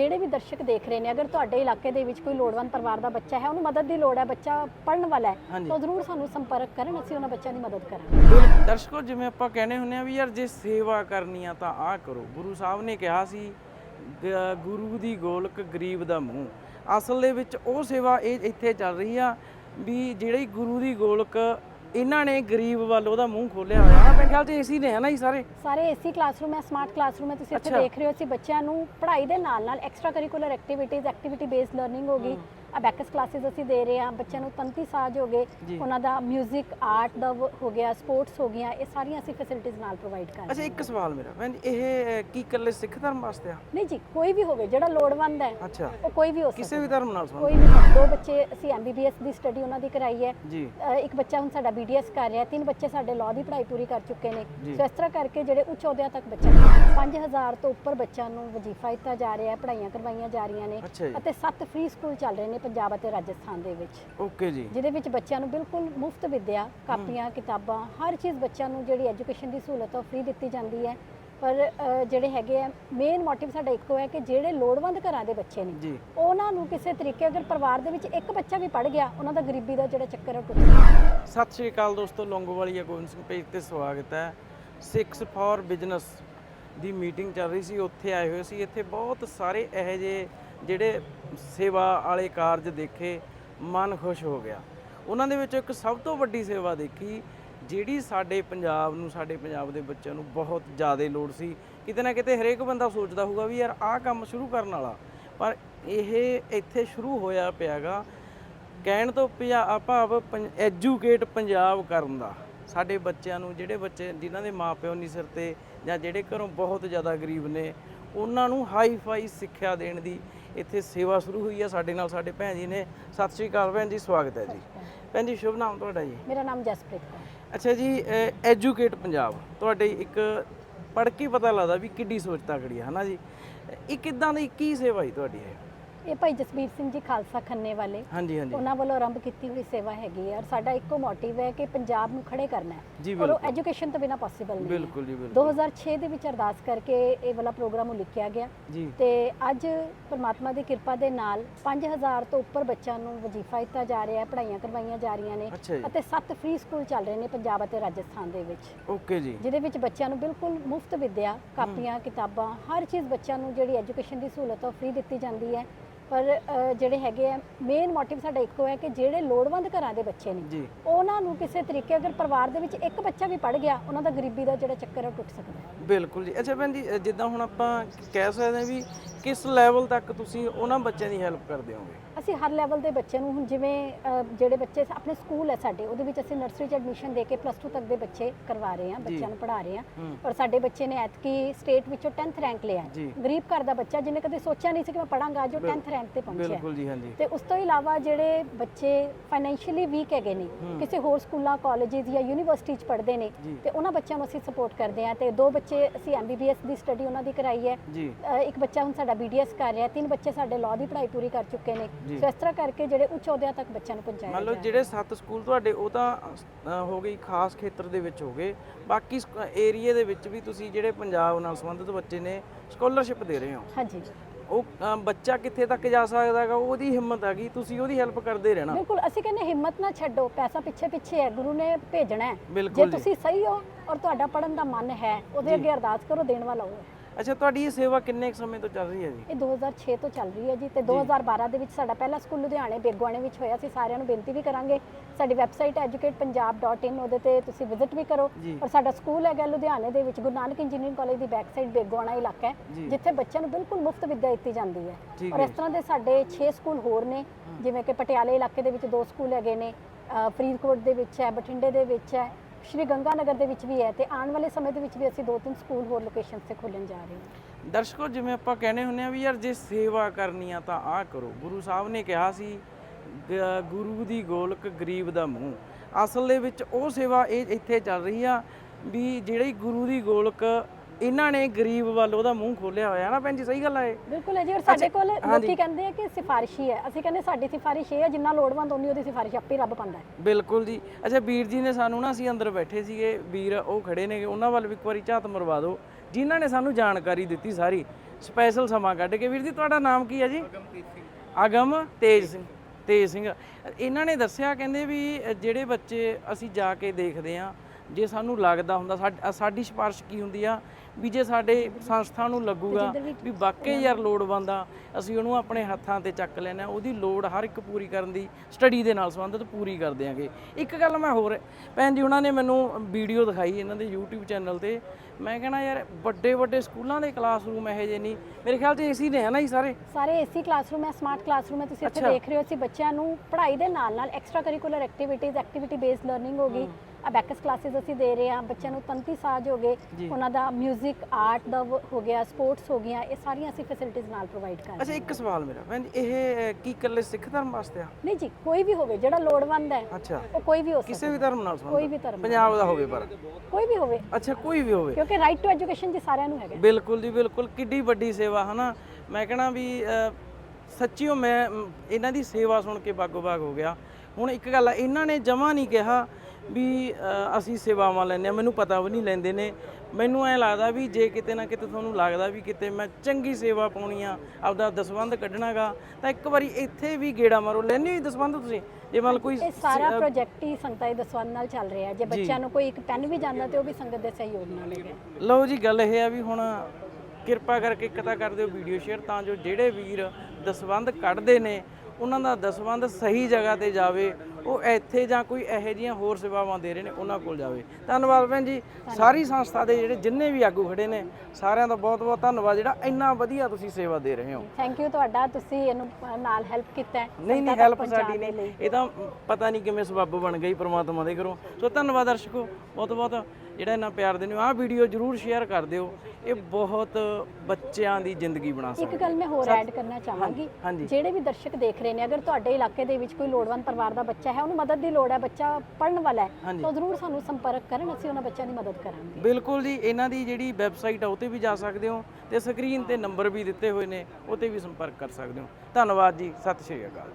ਜਿਹੜੇ ਵੀ ਦਰਸ਼ਕ ਦੇਖ ਰਹੇ ਨੇ ਅਗਰ ਤੁਹਾਡੇ ਇਲਾਕੇ ਦੇ ਵਿੱਚ ਕੋਈ ਲੋੜਵੰਦ ਪਰਿਵਾਰ ਦਾ ਬੱਚਾ ਹੈ ਉਹਨੂੰ ਮਦਦ ਦੀ ਲੋੜ ਹੈ ਬੱਚਾ ਪੜਨ ਵਾਲਾ ਹੈ ਹਾਂਜੀ। ਤਾਂ ਜ਼ਰੂਰ ਸਾਨੂੰ ਸੰਪਰਕ ਕਰਨ ਅਸੀਂ ਉਹਨਾਂ ਬੱਚਿਆਂ ਦੀ ਮਦਦ ਕਰਾਂਗੇ। ਦਰਸ਼ਕੋ ਜਿਵੇਂ ਆਪਾਂ ਕਹਿੰਦੇ ਹੁੰਨੇ ਆ ਵੀ ਯਾਰ ਜੇ ਸੇਵਾ ਕਰਨੀ ਆ ਤਾਂ ਆਹ ਕਰੋ। ਗੁਰੂ ਸਾਹਿਬ ਨੇ ਕਿਹਾ ਸੀ ਗ- ਗੁਰੂ ਦੀ ਗੋਲਕ ਗਰੀਬ ਦਾ ਮੂੰਹ। ਅਸਲ ਦੇ ਵਿੱਚ ਉਹ ਸੇਵਾ ਇਹ ਇੱਥੇ ਚੱਲ ਰਹੀ ਆ ਵੀ ਜਿਹੜੀ ਗੁਰੂ ਦੀ ਗੋਲਕ ਇਹਨਾਂ ਨੇ ਗਰੀਬ ਵੱਲ ਉਹਦਾ ਮੂੰਹ ਖੋਲਿਆ ਹੋਇਆ। ਨਾ ਮੇਰੇ ਖਿਆਲ ਚ ਏਸੀ ਨੇ ਹੈ ਨਾ ਜੀ ਸਾਰੇ? ਸਾਰੇ ਏਸੀ ਕਲਾਸਰੂਮ ਹੈ ਸਮਾਰਟ ਕਲਾਸਰੂਮ ਹੈ ਤੁਸੀਂ ਇੱਥੇ ਅੱਛਾ। ਦੇਖ ਰਹੇ ਹੋ ਅਸੀਂ ਬੱਚਿਆਂ ਨੂੰ ਪੜ੍ਹਾਈ ਦੇ ਨਾਲ ਨਾਲ extra curricular activities activity based learning ਹੋ। ਗਈ ਅਬੈਕਸ ਕਲਾਸਿਸ ਅਸੀਂ ਦੇ ਰਹੇ ਹਾਂ ਬੱਚਿਆਂ ਨੂੰ ਤੰਤੀ ਸਾਜ਼ ਹੋ ਗਏ ਜੀ। ਉਹਨਾਂ ਦਾ 뮤직 ਆਰਟ ਦਾ ਵ- ਹੋ ਗਿਆ ਸਪੋਰਟਸ ਹੋ ਗਈਆਂ ਇਹ ਸਾਰੀਆਂ ਅਸੀਂ ਫੈਸਿਲਿਟੀਜ਼ ਨਾਲ ਪ੍ਰੋਵਾਈਡ ਕਰ ਰਹੇ ਅੱਛਾ ਇੱਕ ਸਵਾਲ ਮੇਰਾ ਭੈਣ ਜੀ, ਇਹ ਕੀ ਇਕੱਲੇ ਸਿੱਖ ਧਰਮ ਵਾਸਤੇ ਆ? ਨਹੀਂ ਜੀ ਕੋਈ ਵੀ ਹੋਵੇ ਜਿਹੜਾ ਲੋੜਵੰਦ ਹੈ ਅੱਛਾ। ਉਹ ਕੋਈ ਵੀ ਹੋ ਕਿਸੇ ਸਕਦਾ ਵੀ ਧਰਮ ਨਾਲ ਕੋਈ ਸੰਬੰਧ ਵੀ ਦੋ ਬੱਚੇ ਅਸੀਂ ਐਮਬੀਬੀਐਸ ਦੀ ਸਟੱਡੀ ਉਹਨਾਂ ਦੀ ਕਰਾਈ ਹੈ। ਜੀ। ਅ, ਇੱਕ ਬੱਚਾ ਹੁਣ ਸਾਡਾ ਬੀਡੀਐਸ ਕਰ ਰਿਹਾ ਤਿੰਨ ਬੱਚੇ ਸਾਡੇ ਲਾਅ ਦੀ ਪੜ੍ਹਾਈ ਪੂਰੀ ਕਰ ਚੁੱਕੇ ਨੇ। ਜੀ। ਸੋ ਇਸ ਤਰ੍ਹਾਂ ਕਰਕੇ ਜਿਹੜੇ ਉੱਚ ਅਹੁਦਿਆਂ ਤੱਕ ਬੱਚਾ 5000 ਤੋਂ ਉੱਪਰ ਬੱਚਿਆਂ ਨੂੰ ਵਜ਼ੀਫਾ ਦਿੱਤਾ ਜਾ ਰਿਹਾ ਹੈ ਪੜ੍ਹਾਈਆਂ ਕਰਵਾਈਆਂ ਜਾ ਰਹੀਆਂ ਨੇ ਅੱਛਾ ਜੀ। ਅਤੇ ਸੱਤ ਫ੍ਰੀ ਸਕੂਲ ਚੱਲ ਰਹੇ ਨੇ। ਪੰਜਾਬ ਅਤੇ ਰਾਜਸਥਾਨ ਦੇ ਵਿੱਚ। ਓਕੇ ਜੀ। ਜਿਹਦੇ ਵਿੱਚ ਬੱਚਿਆਂ ਨੂੰ ਬਿਲਕੁਲ ਮੁਫਤ ਵਿੱਦਿਆ ਕਾਪੀਆਂ ਕਿਤਾਬਾਂ ਹਰ ਚੀਜ਼ ਬੱਚਿਆਂ ਨੂੰ ਜਿਹੜੀ ਐਜੂਕੇਸ਼ਨ ਦੀ ਸਹੂਲਤ ਉਹ ਫ੍ਰੀ ਦਿੱਤੀ ਜਾਂਦੀ ਹੈ। ਪਰ ਜਿਹੜੇ ਹੈਗੇ ਆ ਮੇਨ ਮੋਟਿਵ ਸਾਡਾ ਇੱਕੋ ਹੈ ਕਿ ਜਿਹੜੇ ਲੋੜਵੰਦ ਘਰਾਂ ਦੇ ਬੱਚੇ ਨੇ ਜੀ। ਉਹਨਾਂ ਨੂੰ ਕਿਸੇ ਤਰੀਕੇ ਅਗਰ ਪਰਿਵਾਰ ਦੇ ਵਿੱਚ ਇੱਕ ਬੱਚਾ ਵੀ ਪੜ ਗਿਆ ਉਹਨਾਂ ਦਾ ਗਰੀਬੀ ਦਾ ਜਿਹੜਾ ਚੱਕਰ ਹੈ ਟੁੱਟ ਸਤਿ ਸ਼੍ਰੀ ਅਕਾਲ ਦੋਸਤੋ ਲੌਂਗੋਵਾਲੀ ਗੋਬਿੰਦ ਸਿੰਘ ਪੇਜ ਤੇ ਸਵਾਗਤ ਹੈ। 6 ਫॉर ਬਿਜ਼ਨਸ ਦੀ ਮੀਟਿੰਗ ਚੱਲ ਰਹੀ ਸੀ ਉੱਥੇ ਆਏ ਹੋਏ ਸੀ। ਇੱਥੇ ਬਹੁਤ ਸਾਰੇ ਇਹੋ ਜਿਹੇ ਜਿਹੜੇ ਸੇਵਾ ਵਾਲੇ ਕਾਰਜ ਦੇਖੇ, ਮਨ ਖੁਸ਼ ਹੋ ਗਿਆ। ਉਹਨਾਂ ਦੇ ਵਿੱਚੋਂ ਇੱਕ ਸਭ ਤੋਂ ਵੱਡੀ ਸੇਵਾ ਦੇਖੀ, ਜਿਹੜੀ ਸਾਡੇ ਪੰਜਾਬ ਨੂੰ, ਸਾਡੇ ਪੰਜਾਬ ਦੇ ਬੱਚਿਆਂ ਨੂੰ ਬਹੁਤ ਜ਼ਿਆਦਾ ਲੋੜ ਸੀ। ਕਿਤੇ ਨਾ ਕਿਤੇ ਹਰੇਕ ਬੰਦਾ ਸੋਚਦਾ ਹੋਊਗਾ ਵੀ ਯਾਰ ਆਹ ਕੰਮ ਸ਼ੁਰੂ ਕਰਨ ਵਾਲਾ। ਪਰ ਇਹ ਇੱਥੇ ਸ਼ੁਰੂ ਹੋਇਆ ਪਿਆਗਾ, ਕਹਿਣ ਤੋਂ ਪਿਆ ਭਾਵ ਐਜੂਕੇਟ ਪੰਜਾਬ ਕਰਨ ਦਾ। ਸਾਡੇ ਬੱਚਿਆਂ ਨੂੰ, ਜਿਹੜੇ ਬੱਚੇ, ਜਿਨ੍ਹਾਂ ਦੇ ਮਾਪਿਓ ਨਹੀਂ ਸਿਰ ਤੇ ਜਾਂ ਜਿਹੜੇ ਘਰੋਂ ਬਹੁਤ ਜ਼ਿਆਦਾ ਗਰੀਬ ਨੇ, ਉਹਨਾਂ ਨੂੰ ਹਾਈ ਫਾਈ ਸਿੱਖਿਆ ਦੇਣ ਦੀ ਇੱਥੇ ਸੇਵਾ ਸ਼ੁਰੂ ਹੋਈ ਹੈ ਸਾਡੇ ਨਾਲ ਸਾਡੇ ਭੈਣ ਜੀ ਨੇ। ਸਤਿ ਸ਼੍ਰੀ ਅਕਾਲ ਭੈਣ ਜੀ ਸਵਾਗਤ ਹੈ ਜੀ। ਭੈਣ ਜੀ ਸ਼ੁਭ ਨਾਮ ਤੁਹਾਡਾ ਜੀ? ਮੇਰਾ ਨਾਮ ਜਸਪ੍ਰੀਤ ਕੌਰ। ਅੱਛਾ ਜੀ ਐਜੂਕੇਟ ਪੰਜਾਬ। ਤੁਹਾਡੇ ਇੱਕ ਪੜ੍ਹ ਕੇ ਪਤਾ ਲੱਗਦਾ ਵੀ ਕਿੱਡੀ ਸੋਚ ਤਕੜੀ ਹੈ ਹਨਾ ਜੀ? ਇਹ ਕਿੱਦਾਂ ਦੀ ਕੀ ਸੇਵਾ ਹੈ ਤੁਹਾਡੀ ਇਹ? ਇਹ ਭਾਈ ਜਸਬੀਰ ਸਿੰਘ ਜੀ ਖਾਲਸਾ ਖੰਨੇ ਵਾਲੇ। ਹਾਂਜੀ ਹਾਂਜੀ। ਉਹਨਾਂ ਵੱਲੋਂ ਆਰੰਭ ਕੀਤੀ ਹੋਈ ਸੇਵਾ ਹੈਗੀ ਹੈ ਔਰ ਸਾਡਾ ਇੱਕੋ ਮੋਟਿਵ ਹੈ ਕਿ ਪੰਜਾਬ ਨੂੰ ਖੜੇ ਕਰਨਾ ਹੈ। ਜੀ ਔਰ ਉਹ ਬਿਲਕੁਲ। ਐਜੂਕੇਸ਼ਨ ਤੋਂ ਬਿਨਾ ਪੋਸੀਬਲ ਨਹੀਂ ਬਿਲਕੁਲ ਜੀ ਬਿਲਕੁਲ। 2006 ਦੇ ਵਿੱਚ ਅਰਦਾਸ ਕਰਕੇ ਇਹ ਵਾਲਾ ਪ੍ਰੋਗਰਾਮ ਉਲੀਕਿਆ ਗਿਆ। ਜੀ। ਤੇ ਅੱਜ ਪਰਮਾਤਮਾ ਦੀ ਕਿਰਪਾ ਦੇ ਨਾਲ 5000 ਤੋਂ ਉੱਪਰ ਬੱਚਿਆਂ ਨੂੰ ਵਜ਼ੀਫਾ ਦਿੱਤਾ ਜਾ ਰਿਹਾ ਹੈ ਪੜ੍ਹਾਈਆਂ ਕਰਵਾਈਆਂ ਜਾ ਰਹੀਆਂ ਨੇ ਅੱਛਾ ਜੀ। ਅਤੇ ਸੱਤ ਫ੍ਰੀ ਸਕੂਲ ਚੱਲ ਰਹੇ ਨੇ ਪੰਜਾਬ ਅਤੇ ਰਾਜਸਥਾਨ ਦੇ ਵਿੱਚ। ਓਕੇ ਜੀ। ਜਿਹਦੇ ਵਿੱਚ ਬੱਚਿਆਂ ਨੂੰ ਬਿਲਕੁਲ ਮੁਫਤ ਵਿੱਦਿਆ ਕਾਪੀਆਂ ਕਿਤਾਬਾਂ ਹਰ ਚੀਜ਼ ਬੱਚਿਆਂ ਨੂੰ ਜਿਹੜੀ ਐਜੂਕੇਸ਼ਨ ਦੀ ਸਹੂਲਤ ਉਹ ਫ੍ਰੀ ਦਿੱਤੀ ਜਾਂਦੀ ਹੈ। ਪਰ ਜਿਹੜੇ ਹੈਗੇ ਆ ਮੇਨ ਮੋਟਿਵ ਸਾਡਾ ਇੱਕੋ ਹੈ ਕਿ ਜਿਹੜੇ ਲੋੜਵੰਦ ਘਰਾਂ ਦੇ ਬੱਚੇ ਨੇ ਉਹਨਾਂ ਨੂੰ ਕਿਸੇ ਤਰੀਕੇ ਅਗਰ ਪਰਿਵਾਰ ਦੇ ਵਿੱਚ ਇੱਕ ਬੱਚਾ ਵੀ ਪੜ ਗਿਆ ਉਹਨਾਂ ਦਾ ਗਰੀਬੀ ਦਾ ਜਿਹੜਾ ਚੱਕਰ ਹੈ ਉਹ ਟੁੱਟ ਸਕਦਾ ਹੈ। ਬਿਲਕੁਲ ਜੀ। ਅੱਛਾ ਭੈਣ ਜੀ ਜਿੱਦਾਂ ਹੁਣ ਆਪਾਂ ਕਹਿ ਸਕਦੇ ਹਾਂ ਵੀ ਕਿਸ ਲੈਵਲ ਤੱਕ ਤੁਸੀਂ ਉਹਨਾਂ ਬੱਚਿਆਂ ਦੀ ਹੈਲਪ ਕਰਦੇ ਹੋਗੇ? ਅਸੀਂ ਹਰ ਲੈਵਲ ਦੇ ਬੱਚੇ ਨੂੰ ਹੁਣ ਜਿਵੇਂ ਜਿਹੜੇ ਬੱਚੇ ਆਪਣੇ ਸਕੂਲ ਹੈ ਸਾਡੇ ਉਹਦੇ ਵਿੱਚ ਅਸੀਂ ਨਰਸਰੀ 'ਚ ਐਡਮਿਸ਼ਨ ਦੇ ਕੇ ਪਲੱਸ 2 ਤੱਕ ਦੇ ਬੱਚੇ ਕਰਵਾ ਰਹੇ ਹਾਂ ਬੱਚਿਆਂ ਨੂੰ ਪੜ੍ਹਾ ਰਹੇ ਹਾਂ। ਔਰ ਸਾਡੇ ਬੱਚੇ ਨੇ ਐਤਕੀ ਸਟੇਟ ਵਿੱਚੋਂ 10th ਰੈਂਕ ਲਿਆ ਗਰੀਬ ਘਰ ਦਾ ਬੱਚਾ ਜਿਹਨੇ ਕਦੇ ਸੋਚਿਆ ਨਹੀਂ ਸੀ ਕਿ ਮੈਂ ਪੜਾਂਗਾ ਜੋ 10th ਰੈਂਕ ਤੇ ਪਹੁੰਚਿਆ ਬਿਲਕੁਲ ਜੀ ਹਾਂਜੀ। ਤੇ ਉਸ ਤੋਂ ਇਲਾਵਾ ਜਿਹੜੇ ਬੱਚੇ ਫਾਈਨੈਂਸ਼ੀਅਲੀ ਵੀਕ ਹੈਗੇ ਨੇ। ਕਿਸੇ ਹੋਰ ਸਕੂਲਾਂ ਕਾਲਜਿਸ ਜਾਂ ਯੂਨੀਵਰਸਿਟੀ 'ਚ ਪੜ੍ਹਦੇ ਨੇ ਤੇ ਉਹਨਾਂ ਬੱਚਿਆਂ ਨੂੰ ਅਸੀਂ ਸਪੋਰਟ ਕਰਦੇ ਹਾਂ। ਤੇ ਦੋ ਬੱਚੇ ਅਸੀਂ ਐਮਬੀਬੀਐਸ ਦੀ ਸਟੱਡੀ ਉਹਨਾਂ ਦੀ ਕਰਾਈ ਹੈ। ਇੱਕ ਬੱਚਾ ਹੁਣ ਸਾਡਾ ਬੀਡੀਐਸ ਕਰ ਰਿਹਾ ਤਿੰਨ ਬੱਚੇ ਸਾਡੇ ਲਾਅ ਦੀ ਪੜ੍ਹਾਈ ਪੂਰੀ ਕਰ ਚੁੱਕੇ ਨੇ। ਸੋ ਇਸ ਤਰ੍ਹਾਂ ਕਰਕੇ ਜਿਹੜੇ ਉੱਚ ਅਹੁਦਿਆਂ ਤੱਕ ਬੱਚਿਆਂ ਨੂੰ ਪਹੁੰਚਾਇਆ ਮੰਨ ਲਓ ਜਿਹੜੇ ਸੱਤ ਸਕੂਲ ਤੁਹਾਡੇ ਉਹ ਤਾਂ ਅ, ਹੋ ਗਈ ਖਾਸ ਖੇਤਰ ਦੇ ਵਿੱਚ ਹੋ ਗਏ। ਬਾਕੀ ਏਰੀਆ ਦੇ ਵਿੱਚ ਵੀ ਤੁਸੀਂ ਜਿਹੜੇ ਪੰਜਾਬ ਨਾਲ ਸੰਬੰਧਿਤ ਬੱਚੇ ਨੇ ਸਕਾਲਰਸ਼ਿਪ ਦੇ ਰਹੇ ਹੋ। ਹਾਂਜੀ। ਉਹ ਅ, ਬੱਚਾ ਕਿੱਥੇ ਤੱਕ ਜਾ ਸਕਦਾ ਹੈਗਾ ਉਹਦੀ ਹਿੰਮਤ ਹੈਗੀ ਤੁਸੀਂ ਉਹਦੀ ਹੈਲਪ ਕਰਦੇ ਰਹਿਣਾ। ਬਿਲਕੁਲ ਅਸੀਂ ਕਹਿੰਦੇ ਹਿੰਮਤ ਨਾ ਛੱਡੋ ਪੈਸਾ ਪਿੱਛੇ ਪਿੱਛੇ ਹੈ ਗੁਰੂ ਨੇ ਭੇਜਣਾ ਹੈ। ਜੇ ਤੁਸੀਂ ਸਹੀ ਹੋ ਔਰ ਤੁਹਾਡਾ ਪੜਨ ਦਾ ਮਨ ਹੈ ਉਹਦੇ ਅੱਗੇ ਅਰਦਾਸ ਕਰੋ ਦੇਣ ਵਾਲਾ ਉਹ ਹੈ ਅੱਛਾ ਤੁਹਾਡੀ ਇਹ ਸੇਵਾ ਕਿੰਨੇ ਕੁ ਸਮੇਂ ਤੋਂ ਚੱਲ ਰਹੀ ਹੈ ਜੀ? ਇਹ 2006 ਤੋਂ ਚੱਲ ਰਹੀ ਹੈ ਜੀ ਤੇ 2012 ਦੇ ਵਿੱਚ ਸਾਡਾ ਪਹਿਲਾ ਸਕੂਲ ਲੁਧਿਆਣੇ ਬੇਗਵਾਣੇ ਵਿੱਚ ਹੋਇਆ ਸੀ। ਸਾਰਿਆਂ ਨੂੰ ਬੇਨਤੀ ਵੀ ਕਰਾਂਗੇ। ਸਾਡੀ ਵੈਬਸਾਈਟ educatepunjab.in ਉਹਦੇ ਤੇ ਤੁਸੀਂ ਵਿਜ਼ਿਟ ਵੀ ਕਰੋ। ਜੀ। ਔਰ ਸਾਡਾ ਸਕੂਲ ਹੈਗਾ ਲੁਧਿਆਣੇ ਦੇ ਵਿੱਚ ਗੁਰੂ ਨਾਨਕ ਇੰਜੀਨੀਅਰਿੰਗ ਕਾਲਜ ਦੀ ਬੈਕ ਸਾਈਡ ਬੇਗਵਾਣਾ ਇਲਾਕਾ ਹੈ ਜੀ। ਜਿੱਥੇ ਬੱਚਿਆਂ ਨੂੰ ਬਿਲਕੁਲ ਮੁਫਤ ਵਿੱਦਿਆ ਦਿੱਤੀ ਜਾਂਦੀ ਹੈ। ਠੀਕ ਔਰ ਹੈ ਇਸ ਤਰ੍ਹਾਂ ਦੇ ਸਾਡੇ 6 ਸਕੂਲ ਹੋਰ ਨੇ ਜਿਵੇਂ ਕਿ ਪਟਿਆਲੇ ਇਲਾਕੇ ਦੇ ਵਿੱਚ ਦੋ ਸਕੂਲ ਹੈਗੇ ਨੇ ਅ, ਫਰੀਦਕੋਟ ਦੇ ਵਿੱਚ ਹੈ ਬਠਿੰਡੇ ਦੇ ਵਿੱਚ ਹੈ ਸ਼੍ਰੀ ਗੰਗਾ ਨਗਰ ਦੇ ਵਿੱਚ ਵੀ ਹੈ ਤੇ ਆਉਣ ਵਾਲੇ ਸਮੇਂ ਦੇ ਵਿੱਚ ਵੀ ਅਸੀਂ ਦੋ ਤਿੰਨ ਸਕੂਲ ਹੋਰ ਲੋਕੇਸ਼ਨ ਤੇ ਖੋਲਣ ਜਾ ਰਹੇ ਹਾਂ। ਦਰਸ਼ਕੋ, ਜਿਵੇਂ ਆਪਾਂ ਕਹਿੰਦੇ ਹੁੰਨੇ ਆ ਵੀ ਯਾਰ ਜੇ ਸੇਵਾ ਕਰਨੀ ਆ ਤਾਂ ਆਹ ਕਰੋ। ਗੁਰੂ ਸਾਹਿਬ ਨੇ ਕਿਹਾ ਸੀ, ਗ- ਗੁਰੂ ਦੀ ਗੋਲਕ ਗਰੀਬ ਦਾ ਮੂੰਹ। ਅਸਲ ਦੇ ਵਿੱਚ ਉਹ ਸੇਵਾ ਇਹ ਇੱਥੇ ਚੱਲ ਰਹੀ ਆ ਵੀ ਜਿਹੜੀ ਗੁਰੂ ਦੀ ਗੋਲਕ ਇਹਨਾਂ ਨੇ ਗਰੀਬ ਵੱਲ ਉਹਦਾ ਮੂੰਹ ਖੋਲਿਆ ਹੋਇਆ ਨਾ ਭੈਣ ਜੀ ਸਹੀ ਗੱਲ ਆ ਇਹ? ਬਿਲਕੁਲ ਹੈ ਜੀ ਔਰ ਸਾਡੇ ਕੋਲ। ਲੋਕੀ ਕਹਿੰਦੇ ਆ ਕਿ ਸਿਫਾਰਿਸ਼ੀ ਹੈ ਅਸੀਂ ਕਹਿੰਦੇ ਸਾਡੀ ਸਿਫਾਰਿਸ਼ ਇਹ ਹੈ ਜਿੰਨਾ ਲੋੜਵੰਦ ਉਨੀ ਉਹਦੀ ਸਿਫਾਰਿਸ਼ ਆਪੇ ਰੱਬ ਪਾਉਂਦਾ ਹੈ। ਬਿਲਕੁਲ ਜੀ। ਅੱਛਾ ਵੀਰ ਜੀ ਨੇ ਸਾਨੂੰ ਨਾ ਅਸੀਂ ਅੰਦਰ ਬੈਠੇ ਸੀਗੇ ਵੀਰ ਉਹ ਖੜੇ ਨੇ ਉਹਨਾਂ ਵੱਲ ਵੀ ਇੱਕ ਵਾਰੀ ਝਾਤ ਮਰਵਾ ਦਿਓ। ਜਿਨ੍ਹਾਂ ਨੇ ਸਾਨੂੰ ਜਾਣਕਾਰੀ ਦਿੱਤੀ ਸਾਰੀ ਸਪੈਸ਼ਲ ਸਮਾਂ ਕੱਢ ਕੇ। ਵੀਰ ਜੀ ਤੁਹਾਡਾ ਨਾਮ ਕੀ ਹੈ ਜੀ? ਅਗਮ ਤੇਜ ਸਿੰਘ ਤੇਜ ਸਿੰਘ। ਇਹਨਾਂ ਨੇ ਦੱਸਿਆ ਕਹਿੰਦੇ ਵੀ ਜਿਹੜੇ ਬੱਚੇ ਅਸੀਂ ਜਾ ਕੇ ਦੇਖਦੇ ਆ ਜੇ ਸਾਨੂੰ ਲੱਗਦਾ ਹੁੰਦਾ ਸਾਡ- ਸਿਫਾਰਿਸ਼ ਕੀ ਹੁੰਦੀ ਆ? ਵੀ ਜੇ ਸਾਡੇ ਸੰਸਥਾ ਨੂੰ ਲੱਗੂਗਾ ਵੀ ਵਾਕਈ ਯਾਰ ਲੋੜਵੰਦ ਆ ਅਸੀਂ ਉਹਨੂੰ ਆਪਣੇ ਹੱਥਾਂ ਤੇ ਚੱਕ ਲੈਣਾ ਉਹਦੀ ਲੋੜ ਹਰ ਇੱਕ ਪੂਰੀ ਕਰਨ ਦੀ ਸਟੱਡੀ ਦੇ ਨਾਲ ਸੰਬੰਧਿਤ ਪੂਰੀ ਕਰ ਦਿਆਂਗੇ। ਇੱਕ ਗੱਲ ਮੈਂ ਹੋਰ ਭੈਣ ਜੀ ਉਹਨਾਂ ਨੇ ਮੈਨੂੰ ਵੀਡੀਓ ਦਿਖਾਈ ਇਹਨਾਂ ਦੇ YouTube ਚੈਨਲ ਤੇ। ਮੈਂ ਕਹਿੰਦਾ ਯਾਰ ਵੱਡੇ ਵੱਡੇ ਸਕੂਲਾਂ ਦੇ ਕਲਾਸਰੂਮ ਇਹੋ ਜਿਹੇ ਨਹੀਂ। ਮੇਰੇ ਖਿਆਲ 'ਚ ਏਸੀ ਨੇ ਹਨਾ ਜੀ ਸਾਰੇ? ਸਾਰੇ ਏਸੀ ਕਲਾਸਰੂਮ ਹੈ ਸਮਾਰਟ ਕਲਾਸਰੂਮ ਹੈ ਤੁਸੀਂ ਇੱਥੇ ਦੇਖ ਰਹੇ ਹੋ ਅਸੀਂ ਬੱਚਿਆਂ ਨੂੰ ਪੜ੍ਹਾਈ ਦੇ ਨਾਲ ਨਾਲ extra curricular activities activity based learning ਹੋ। ਗਈ ਅਬੈਕਸ ਕਲਾਸਿਸ ਅਸੀਂ ਦੇ ਰਹੇ ਹਾਂ ਬੱਚਿਆਂ ਨੂੰ ਤੰਤੀ ਸਾਜ਼ ਹੋ ਗਏ ਉਹਨਾਂ ਦਾ 뮤직 ਆਰਟ ਦਾ ਵ- ਹੋ ਗਿਆ ਸਪੋਰਟਸ ਹੋ ਗਿਆ ਇਹ ਸਾਰੀਆਂ ਅਸੀਂ ਫੈਸਿਲਿਟੀਜ਼ ਨਾਲ ਪ੍ਰੋਵਾਈਡ ਕਰ ਰਹੇ ਅੱਛਾ ਇੱਕ ਸਵਾਲ ਮੇਰਾ ਭੈਣ ਜੀ ਇਹ ਅ, ਕੀ ਇਕੱਲੇ ਸਿੱਖ ਧਰਮ ਵਾਸਤੇ ਆ? ਨਹੀਂ ਜੀ ਕੋਈ ਵੀ ਹੋਵੇ ਜਿਹੜਾ ਲੋੜਵੰਦ ਹੈ ਅੱਛਾ। ਉਹ ਕੋਈ ਵੀ ਹੋ ਸਕਦਾ। ਕਿਸੇ ਵੀ ਧਰਮ ਨਾਲ ਕੋਈ ਸੰਬੰਧਿਤ ਵੀ ਧਰਮ ਪੰਜਾਬ ਦਾ ਹੋਵੇ ਪਰ। ਕੋਈ ਵੀ ਹੋਵੇ। ਅੱਛਾ ਕੋਈ ਵੀ ਹੋਵੇ। ਕਿਉਂਕਿ ਰਾਈਟ ਟੂ ਐਜੂਕੇਸ਼ਨ ਜੀ ਸਾਰਿਆਂ ਨੂੰ ਹੈਗਾ। ਬਿਲਕੁਲ ਜੀ ਬਿਲਕੁਲ ਕਿੱਡੀ ਵੱਡੀ ਸੇਵਾ ਹਨਾ? ਮੈਂ ਕਹਣਾ ਵੀ ਅ, ਸੱਚੀਓ ਮੈਂ ਮ, ਇਹਨਾਂ ਦੀ ਸੇਵਾ ਸੁਣ ਕੇ ਬਾਗੋ ਬਾਗ ਹੋ ਗਿਆ। ਹੁਣ ਇੱਕ ਗੱਲ ਆ ਇਹਨਾਂ ਨੇ ਜਮਾ ਨਹੀਂ ਕਿਹਾ ਵੀ ਅਸੀਂ ਸੇਵਾਵਾਂ ਲੈਂਦੇ ਆ ਮੈਨੂੰ ਪਤਾ ਵੀ ਨਹੀਂ ਲੈਂਦੇ ਨੇ। ਮੈਨੂੰ ਐ ਲੱਗਦਾ ਵੀ ਜੇ ਕਿਤੇ ਨਾ ਕਿਤੇ ਤੁਹਾਨੂੰ ਲੱਗਦਾ ਵੀ ਕਿਤੇ ਮੈਂ ਚੰਗੀ ਸੇਵਾ ਪਾਉਣੀ ਆ ਆਪਦਾ ਦਸਵੰਧ ਕੱਢਣਾਗਾ ਤਾਂ ਇੱਕ ਵਾਰੀ ਇੱਥੇ ਵੀ ਗੇੜਾ ਮਾਰੋ। ਲੈਣੀ ਹੋਈ ਦਸਵੰਧ ਤੁਸੀਂ? ਜੇ ਮੰਨ ਲਓ ਕੋਈ ਇਹ ਸਾਰਾ ਪ੍ਰੋਜੈਕਟ ਹੀ ਸੰਗਤਾਂ ਦੇ ਦਸਵੰਦ ਨਾਲ ਚੱਲ ਰਿਹਾ। ਹੈ ਜੇ ਬੱਚਿਆਂ ਨੂੰ ਕੋਈ ਇੱਕ ਪੈਨ ਵੀ ਜਾਂਦਾ ਤੇ ਉਹ ਵੀ ਸੰਗਤ ਦੇ ਸਹਿਯੋਗ ਨਾਲ ਹੈਗਾ। ਲਓ ਜੀ ਗੱਲ ਇਹ ਆ ਵੀ ਹੁਣ ਕਿਰਪਾ ਕਰਕੇ ਇੱਕ ਤਾਂ ਕਰ ਦਿਓ ਵੀਡੀਓ ਸ਼ੇਅਰ ਤਾਂ ਜੋ ਜਿਹੜੇ ਵੀਰ ਦਸਵੰਧ ਕੱਢਦੇ ਨੇ ਉਹਨਾਂ ਦਾ ਦਸਵੰਧ ਸਹੀ ਜਗ੍ਹਾ ਤੇ ਜਾਵੇ। ਉਹ ਇੱਥੇ ਜਾਂ ਕੋਈ ਇਹੋ ਜਿਹੀਆਂ ਹੋਰ ਸੇਵਾਵਾਂ ਦੇ ਰਹੇ ਨੇ ਉਹਨਾਂ ਕੋਲ ਜਾਵੇ। ਧੰਨਵਾਦ ਭੈਣ ਜੀ। ਸਾਰੀ ਸੰਸਥਾ ਦੇ ਜਿਹੜੇ ਜਿੰਨੇ ਵੀ ਆਗੂ ਖੜੇ ਨੇ ਸਾਰਿਆਂ ਦਾ ਬਹੁਤ ਬਹੁਤ ਧੰਨਵਾਦ ਜਿਹੜਾ ਇੰਨਾ ਵਧੀਆ ਤੁਸੀਂ ਸੇਵਾ ਦੇ ਰਹੇ ਹੋ। ਥੈਂਕ ਯੂ ਤੁਹਾਡਾ ਤੁਸੀਂ ਇਹਨੂੰ ਨਾਲ ਹੈਲਪ ਕੀਤਾ ਨਹੀਂ ਨਹੀਂ ਹੈਲਪ ਸਾਡੀ ਨਹੀਂ। ਇਹ ਤਾਂ ਪਤਾ ਨਹੀਂ ਕਿਵੇਂ ਸਬੱਬ ਬਣ ਗਈ ਪ੍ਰਮਾਤਮਾ ਦੇ ਘਰੋਂ। ਸੋ ਧੰਨਵਾਦ ਦਰਸ਼ਕੋ ਬਹੁਤ ਬਹੁਤ ਜਿਹੜਾ ਇੰਨਾ ਪਿਆਰ ਦਿੰਦੇ ਹੋ ਆਹ ਵੀਡੀਓ ਜਰੂਰ ਸ਼ੇਅਰ ਕਰ ਦਿਓ। ਇਹ ਬਹੁਤ ਬੱਚਿਆਂ ਦੀ ਜ਼ਿੰਦਗੀ ਬਣਾ ਸਕਦਾ ਇੱਕ ਗੱਲ ਮੈਂ ਹੋਰ ਐਡ ਕਰਨਾ ਚਾਹਾਂਗੀ। ਜਿਹੜੇ ਵੀ ਦਰਸ਼ਕ ਦੇਖ ਰਹੇ ਨੇ ਅਗਰ ਤੁਹਾਡੇ ਇਲਾਕੇ ਦੇ ਵਿੱਚ ਕੋਈ ਲੋੜਵੰਦ ਪਰਿਵਾਰ ਦਾ ਬੱਚਾ ਹੈ ਉਹਨੂੰ ਮਦਦ ਦੀ ਲੋੜ ਹੈ ਬੱਚਾ ਪੜਨ ਵਾਲਾ ਹੈ। ਤਾਂ ਜ਼ਰੂਰ ਸਾਨੂੰ ਸੰਪਰਕ ਕਰਨ ਅਸੀਂ ਉਹਨਾਂ ਬੱਚਿਆਂ ਦੀ ਮਦਦ ਕਰਾਂਗੇ। ਬਿਲਕੁਲ ਜੀ ਇਹਨਾਂ ਦੀ ਜਿਹੜੀ ਵੈਬਸਾਈਟ ਆ ਉਹ ਤੇ ਵੀ ਜਾ ਸਕਦੇ ਹੋ ਤੇ ਸਕਰੀਨ ਤੇ ਨੰਬਰ ਵੀ ਦਿੱਤੇ ਹੋਏ ਨੇ ਉਹ ਤੇ ਵੀ ਸੰਪਰਕ ਕਰ ਸਕਦੇ ਹੋ। ਧੰਨਵਾਦ ਜੀ ਸਤਿ ਸ਼੍ਰੀ ਅਕਾਲ